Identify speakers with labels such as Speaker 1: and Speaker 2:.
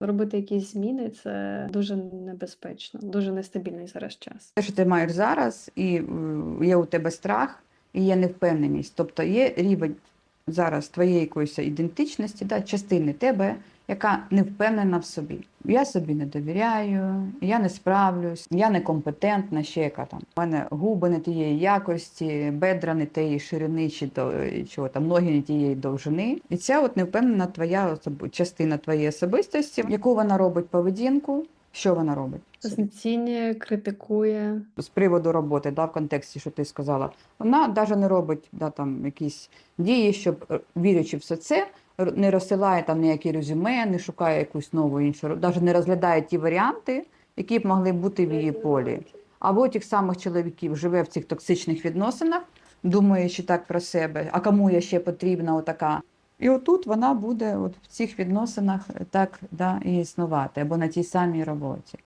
Speaker 1: Робити якісь зміни це дуже небезпечно, дуже нестабільний зараз час.
Speaker 2: Те, що ти маєш зараз, і е, є у тебе страх, і є невпевненість. Тобто є рівень зараз твоєї якоїсь ідентичності, да, частини тебе, яка не впевнена в собі. Я собі не довіряю, я не справлюсь, я некомпетентна, ще яка там. У мене губи не тієї якості, бедра не тієї ширини, чи то чого там ноги не тієї довжини. І ця от невпевнена твоя частина твоєї особистості, яку вона робить поведінку, що вона робить?
Speaker 1: Знецінює, критикує.
Speaker 2: з приводу роботи, да, в контексті, що ти сказала, вона навіть не робить да, там, якісь дії, щоб е, вірячи в все це, не розсилає там ніякі резюме, не шукає якусь нову іншу, навіть не розглядає ті варіанти, які б могли бути в її полі. Або тих самих чоловіків живе в цих токсичних відносинах, думаючи так про себе, а кому я ще потрібна отака. І отут вона буде от в цих відносинах е, так да, і існувати, або на тій самій роботі.